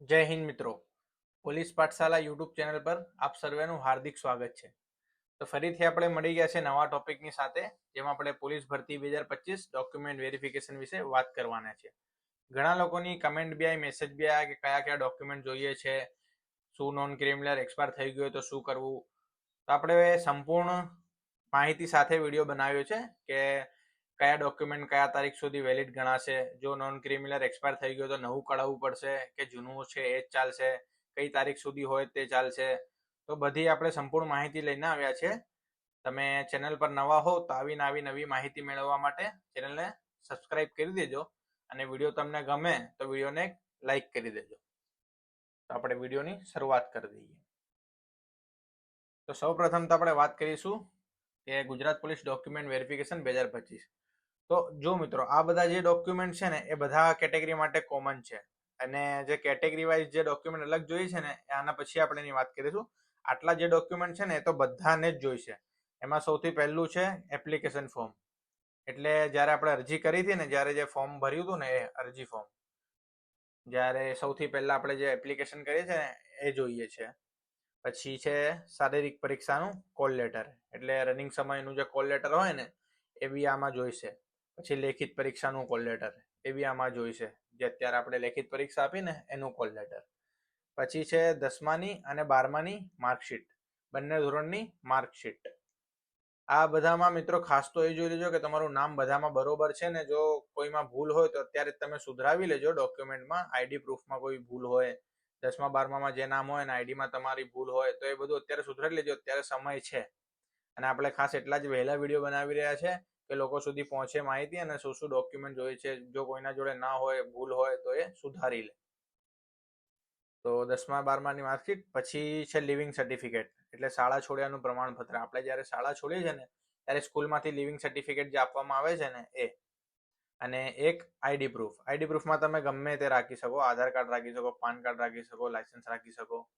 જય હિન્દ મિત્રો. Police પાઠશાલા YouTube channel પર આપ સર્વેનું હાર્દિક સ્વાગત છે. તો ફરીથી આપણે મળી ગયા છે નવા ટોપિકની સાથે, જેમાં આપણે પોલીસ ભરતી બે હજાર પચીસ ડોક્યુમેન્ટ વેરિફિકેશન વિશે વાત કરવાના છે. ઘણા લોકોની કમેન્ટ બી આવી, મેસેજ બી આવ્યા કે કયા કયા ડોક્યુમેન્ટ જોઈએ છે, શું નોન ક્રિમિનલ એક્સપાયર થઈ ગયું તો શું કરવું? તો આપણે સંપૂર્ણ માહિતી સાથે વીડિયો બનાવ્યો છે કે કયા ડોક્યુમેન્ટ કયા તારીખ સુધી વેલિડ ગણાશે? જો નોન ક્રિમિનલ એક્સપાયર થઈ ગયો તો નવું કઢાવવું પડશે કે જૂનું છે એ જ ચાલશે? કઈ તારીખ સુધી હોય તે ચાલશે? તો બધી આપણે સંપૂર્ણ માહિતી લઈને આવ્યા છે તમે ચેનલ પર નવા હો તો આવીને આવી નવી માહિતી મેળવવા માટે ચેનલને સબસ્ક્રાઇબ કરી દેજો અને વીડિયો તમને ગમે તો વિડીયોને લાઈક કરી દેજો. તો આપણે વિડીયોની શરૂઆત કરી દઈએ. તો સૌ પ્રથમ તો આપણે વાત કરીશું કે ગુજરાત પોલીસ ડોક્યુમેન્ટ વેરિફિકેશન બે હજાર પચીસ. તો જો મિત્રો, આ બધા જે ડોક્યુમેન્ટ છે ને, એ બધા કેટેગરી માટે કોમન છે. અને જે કેટેગરી વાઇઝ જે ડોક્યુમેન્ટ અલગ જોઈએ છે ને, આના પછી આપણે એની વાત કરીશું. આટલા જે ડોક્યુમેન્ટ છે ને, એ તો બધાને જ જોઈશે. એમાં સૌથી પહેલું છે એપ્લિકેશન ફોર્મ એટલે જ્યારે આપણે અરજી કરી હતી ને, જ્યારે જે ફોર્મ ભર્યું હતું ને, એ અરજી ફોર્મ જ્યારે સૌથી પહેલાં આપણે જે એપ્લિકેશન કરીએ છીએ ને, એ જોઈએ છે. પછી છે શારીરિક પરીક્ષાનું કોલ લેટર એટલે રનિંગ સમયનું જે કોલ લેટર હોય ને, એ બી આમાં જોઈશે. પછી લેખિત પરીક્ષાનું કોલ લેટર એ બી આમાં જોઈશે. જે અત્યારે આપણે લેખિત પરીક્ષા આપીને એનું કોલ લેટર પછી છે દસમાની અને બારમાની માર્કશીટ બંને ધોરણની માર્કશીટ આ બધામાં મિત્રો ખાસ તો એ જોઈ લેજો કે તમારું નામ બધામાં બરોબર છે ને જો કોઈમાં ભૂલ હોય તો અત્યારે તમે સુધરાવી લેજો ડોક્યુમેન્ટમાં આઈડી પ્રૂફમાં કોઈ ભૂલ હોય, દસમા, બારમામાં જે નામ હોય ને આઈડીમાં તમારી ભૂલ હોય તો એ બધું અત્યારે સુધરાવી લેજો, અત્યારે સમય છે. અને આપણે ખાસ એટલા જ વહેલા વીડિયો બનાવી રહ્યા છે કે લોકો સુધી પહોંચે માહિતી અને શું શું ડોક્યુમેન્ટ જોઈએ છે, જો કોઈના જોડે ના હોય, ભૂલ હોય, તો એ સુધારી લે. તો દસમા, બારમાની માર્કશીટ પછી છે લિવિંગ સર્ટિફિકેટ એટલે શાળા છોડ્યાનું પ્રમાણપત્ર. આપણે જ્યારે શાળા છોડીએ છીએ ને, ત્યારે સ્કૂલમાંથી લિવિંગ સર્ટિફિકેટ જે આપવામાં આવે છે ને, એ. અને એક આઈડી પ્રૂફ આઈડી પ્રૂફમાં તમે ગમે તે રાખી શકો. આધાર કાર્ડ રાખી શકો, પાન કાર્ડ રાખી શકો લાયસન્સ રાખી શકો.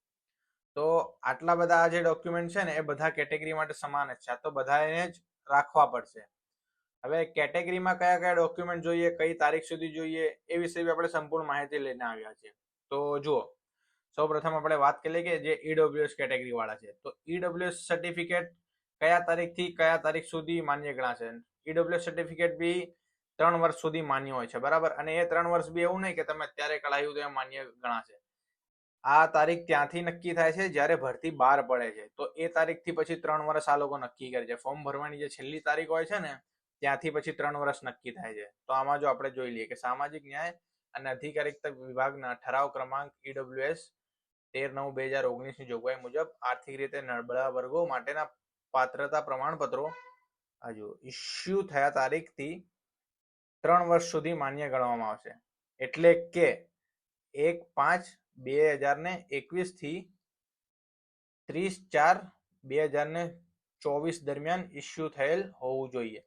તો આટલા બધા જે ડોક્યુમેન્ટ છે ને, એ બધા કેટેગરી માટે સમાન જ છે. આ તો બધાને જ રાખવા પડશે. હવે કેટેગરીમાં કયા કયા ડોક્યુમેન્ટ જોઈએ, કઈ તારીખ સુધી જોઈએ, એ વિશે બી આપણે સંપૂર્ણ માહિતી લઈને આવ્યા છે તો જુઓ સૌ પ્રથમ આપણે વાત કરીએ કે જે ઈડબ્લ્યુએસ કેટેગરી વાળા છે. તો ઈડબ્લ્યુએસ સર્ટિફિકેટ કયા તારીખથી કયા તારીખ સુધી માન્ય ગણાશે? ઈડબ્લ્યુએસ સર્ટિફિકેટ બી ત્રણ વર્ષ સુધી માન્ય હોય છે, બરાબર? અને એ ત્રણ વર્ષ બી એવું નહીં કે તમે અત્યારે કઢાયું તો એ માન્ય ગણાશે. આ તારીખ ત્યાંથી નક્કી થાય છે જ્યારે ભરતી બહાર પડે છે. તો એ તારીખથી પછી ત્રણ વર્ષ આ લોકો નક્કી કરે છે. ફોર્મ ભરવાની જે છેલ્લી તારીખ હોય છે ને ત્યાંથી પછી ત્રણ વર્ષ નક્કી થાય છે. તો આમાં જો આપણે જોઈ લઈએ કે સામાજિક ન્યાય અને અધિકારિકતા વિભાગના ઠરાવ ક્રમાંક ઈડબ્લ્યુએસ તેર નવ બે હજાર ઓગણીસની જોગવાઈ મુજબ આર્થિક રીતે નબળા વર્ગો માટેના પાત્રતા પ્રમાણપત્રો હજુ ઇસ્યુ થયા તારીખથી ત્રણ વર્ષ સુધી માન્ય ગણવામાં આવશે. એટલે કે એક પાંચ બે હજાર ને એકવીસથી ત્રીસ ચાર બે હજાર ને ચોવીસ દરમિયાન ઇસ્યુ થયેલ હોવું જોઈએ.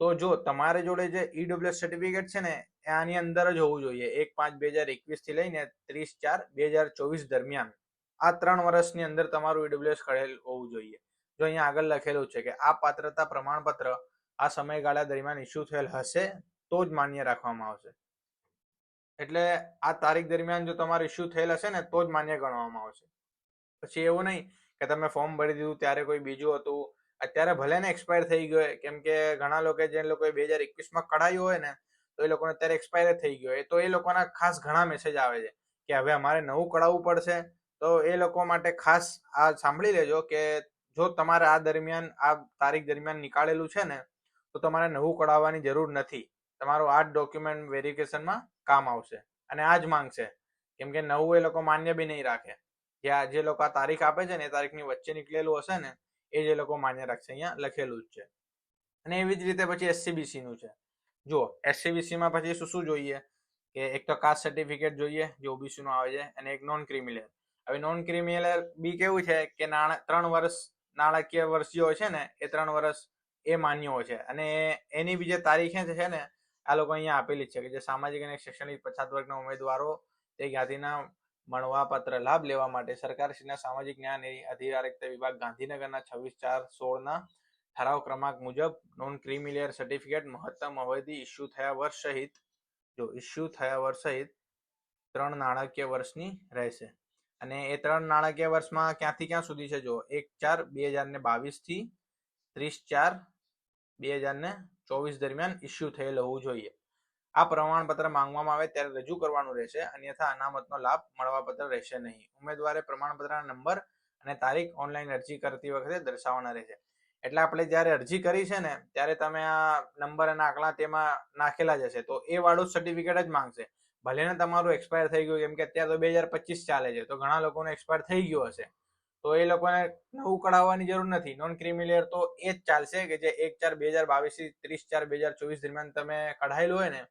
તો જો તમારે જોડે જે ઈડબ્લ્યુએસ સર્ટિફિકેટ છે ને, એ આની અંદર જ હોવું જોઈએ. એક પાંચ બે હજાર એકવીસથી લઈને ત્રીસ ચાર બે હજાર ચોવીસ દરમિયાન. આ ત્રણ વર્ષની અંદર તમારું ઈડબ્લ્યુએસ કરેલ હોવું જોઈએ. જો અહીંયા આગળ લખેલું છે કે આ પાત્રતા પ્રમાણપત્ર આ સમયગાળા દરમિયાન ઇસ્યુ થયેલ હશે, તો જ માન્ય રાખવામાં આવશે. એટલે આ તારીખ દરમિયાન જો તમારું ઇસ્યુ થયેલ હશે ને, તો જ માન્ય ગણવામાં આવશે. પછી એવું નહીં કે તમે ફોર્મ ભરી દીધું, ત્યારે કોઈ બીજું હતું અત્યારે ભલે ને એક્સપાયર થઈ ગયો કેમ કે ઘણા લોકો જે લોકોએ બે હજાર એકવીસમાં કઢાયું હોય ને, તો એ લોકોને અત્યારે એક્સપાયર થઈ ગયો તો એ લોકોના ખાસ ઘણા મેસેજ આવે છે કે હવે અમારે નવું કઢાવવું પડશે. તો એ લોકો માટે ખાસ આ સાંભળી લેજો કે જો તમારે આ દરમિયાન, આ તારીખ દરમિયાન નીકાળેલું છે ને, તો તમારે નવું કઢાવવાની જરૂર નથી. તમારું આ ડોક્યુમેન્ટ વેરિફિકેશનમાં કામ આવશે. અને આ જ માંગશે કેમ કે નવું એ લોકો માન્ય બી નહીં રાખે. જે આ, જે લોકો આ તારીખ આપે છે ને, એ તારીખની વચ્ચે નીકળેલું હશે ને એ જે લોકો માન્ય રાખશે, અહીંયા લખેલું જ છે. અને એવી જ રીતે પછી એસસીબીસી નું છે. જુઓ એસસીબીસી માં પછી શું શું જોઈએ? કે એક તો કાસ્ટ સર્ટિફિકેટ જોઈએ, જે ઓબીસી નું આવે છે, અને એક નોન ક્રિમિનલ હવે નોન ક્રિમિનલ બી કેવું છે કે નાણા, ત્રણ વર્ષ નાણાકીય વર્ષ જે હોય છે ને, એ ત્રણ વર્ષ એ માન્ય છે. અને એની બીજે તારીખે છે ને, આ લોકો અહીંયા આપેલી છે કે જે સામાજિક અને શૈક્ષણિક પછાત વર્ગના ઉમેદવારો તે જ્ઞાતિના મળવાપાત્ર લાભ લેવા માટે સરકારશ્રીના સામાજિક ન્યાય અને અધિકારિકતા વિભાગ ગાંધીનગરના છવ્વીસ ચાર સોળના ઠરાવ ક્રમાંક મુજબ નોન ક્રિમિલિયર સર્ટિફિકેટ મહત્તમ અવધિ ઇસ્યુ થયા વર્ષ સહિત, જો ઇસ્યુ થયા વર્ષ સહિત ત્રણ નાણાકીય વર્ષની રહેશે. અને એ ત્રણ નાણાકીય વર્ષમાં ક્યાંથી ક્યાં સુધી છે? જો એક ચાર બે હજાર ને બાવીસથી ત્રીસ ચાર બે હજાર ને ચોવીસ દરમિયાન ઇસ્યુ થયેલ હોવું જોઈએ. આ પ્રમાણપત્ર માંગવામાં આવે ત્યારે રજૂ કરવાનું રહેશે અન્યથા અનામતનો લાભ મળવાપત્ર રહેશે નહીં. ઉમેદવારે પ્રમાણપત્રના નંબર અને તારીખ ઓનલાઈન અરજી કરતી વખતે દર્શાવવાના રહેશે. એટલે આપણે જ્યારે અરજી કરી છે ને, ત્યારે તમે આ નંબર અને આંકડા તેમાં નાખેલા જ હશે. તો એ વાળું સર્ટિફિકેટ જ માંગશે. ભલે ને તમારું એક્સપાયર થઈ ગયું, કેમ કે અત્યારે તો બે હજાર પચીસ ચાલે છે, તો ઘણા લોકોને એક્સપાયર થઈ ગયું હશે. તો એ લોકોને નવું કઢાવવાની જરૂર નથી. નોન ક્રિમિલિયર તો એ જ ચાલશે કે જે એક ચાર બે હજાર બાવીસથી ત્રીસ ચાર બે હજાર ચોવીસ દરમિયાન તમે કઢાયેલું હોય ને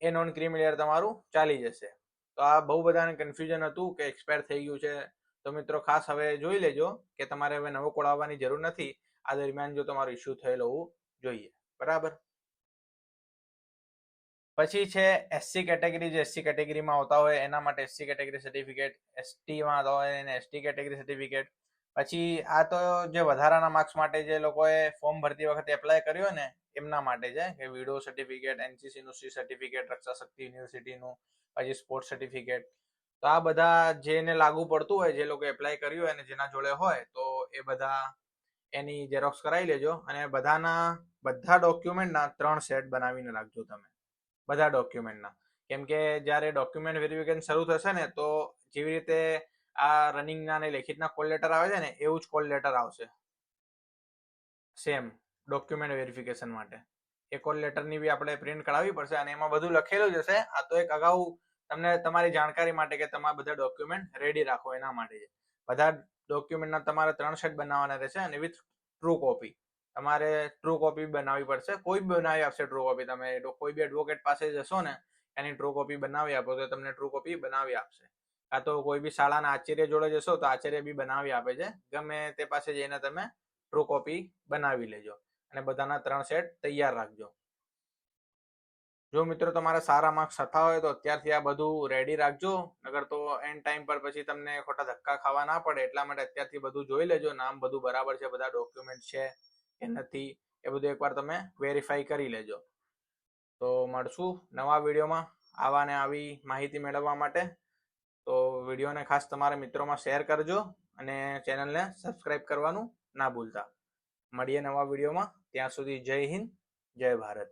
એ નોન ક્રિમિલિયર તમારું ચાલી જશે. તો આ બહુ બધાને કન્ફ્યુઝન હતું કે એક્સપાયર થઈ ગયું છે. તો મિત્રો ખાસ હવે જોઈ લેજો કે તમારે હવે નવો કોડાવવાની જરૂર નથી. આ દરમિયાન જો તમારું ઇસ્યુ થયેલ હોવું જોઈએ. બરાબર? પછી છે એસસી કેટેગરી જે એસસી કેટેગરીમાં આવતા હોય, એના માટે એસસી કેટેગરી સર્ટિફિકેટ એસટીમાં આવતા હોય એને એસટી કેટેગરી સર્ટિફિકેટ પછી આ તો જે વધારાના માર્ક્સ માટે જે લોકોએ ફોર્મ ભરતી વખતે એપ્લાય કર્યો ને, એમના માટે છે કે વિડો સર્ટિફિકેટ એનસીસી નું સી સર્ટિફિકેટ રક્ષા શક્તિ યુનિવર્સિટીનું પછી સ્પોર્ટ્સ સર્ટિફિકેટ તો આ બધા જેને લાગુ પડતું હોય, જે લોકો એપ્લાય કર્યું હોય અને જેના જોડે હોય, તો એ બધા એની ઝેરોક્સ કરાવી લેજો અને બધાના, બધા ડોક્યુમેન્ટના ત્રણ સેટ બનાવીને રાખજો તમે. બધા ડોક્યુમેન્ટના કેમ કે જ્યારે ડોક્યુમેન્ટ વેરિફિકેશન શરૂ થશે ને, તો જેવી રીતે આ રનિંગના અને લેખિતના કોલ લેટર આવે છે ને, એવું જ કોલ લેટર આવશે. સેમ ડોક્યુમેન્ટ વેરિફિકેશન માટે. એ કોલ લેટરની બી આપણે પ્રિન્ટ કઢાવવી પડશે અને એમાં બધું લખેલું જ હશે. આ તો એક અગાઉ તમને તમારી જાણકારી માટે કે તમારા બધા ડોક્યુમેન્ટ રેડી રાખો એના માટે છે બધા ડોક્યુમેન્ટના તમારે ત્રણ સેટ બનાવવાના રહેશે અને વિથ ટ્રુ કોપી તમારે ટ્રુ કોપી બનાવવી પડશે. કોઈ બી બનાવી આપશે ટ્રુ કોપી તમે કોઈ બી એડવોકેટ પાસે જશો ને, એની ટ્રુ કોપી બનાવી આપો તો તમને ટ્રુ કોપી બનાવી આપશે. કાં તો કોઈ બી શાળાના આચાર્ય જોડે જશો તો આચાર્ય બી બનાવી આપે છે. ગમે તે પાસે જઈને તમે ટ્રુ કોપી બનાવી લેજો અને બધાના ત્રણ સેટ તૈયાર રાખજો. જો મિત્રો તમારા સારા માર્ક્સ થતા હોય તો અત્યારથી આ બધું રેડી રાખજો. નગર તો એન્ડ ટાઈમ પર પછી તમને ખોટા ધક્કા ખાવા ના પડે એટલા માટે અત્યારથી બધું જોઈ લેજો. નામ બધું બરાબર છે, બધા ડોક્યુમેન્ટ છે કે નથી એ બધું એકવાર તમે વેરીફાઈ કરી લેજો. તો મળશું નવા વિડીયોમાં આવા ને આવી માહિતી મેળવવા માટે. તો વિડીયોને ખાસ તમારા મિત્રોમાં શેર કરજો અને ચેનલને સબસ્ક્રાઈબ કરવાનું ના ભૂલતા. મળીએ નવા વિડીયોમાં. ત્યાં સુધી જય હિન્દ, જય ભારત.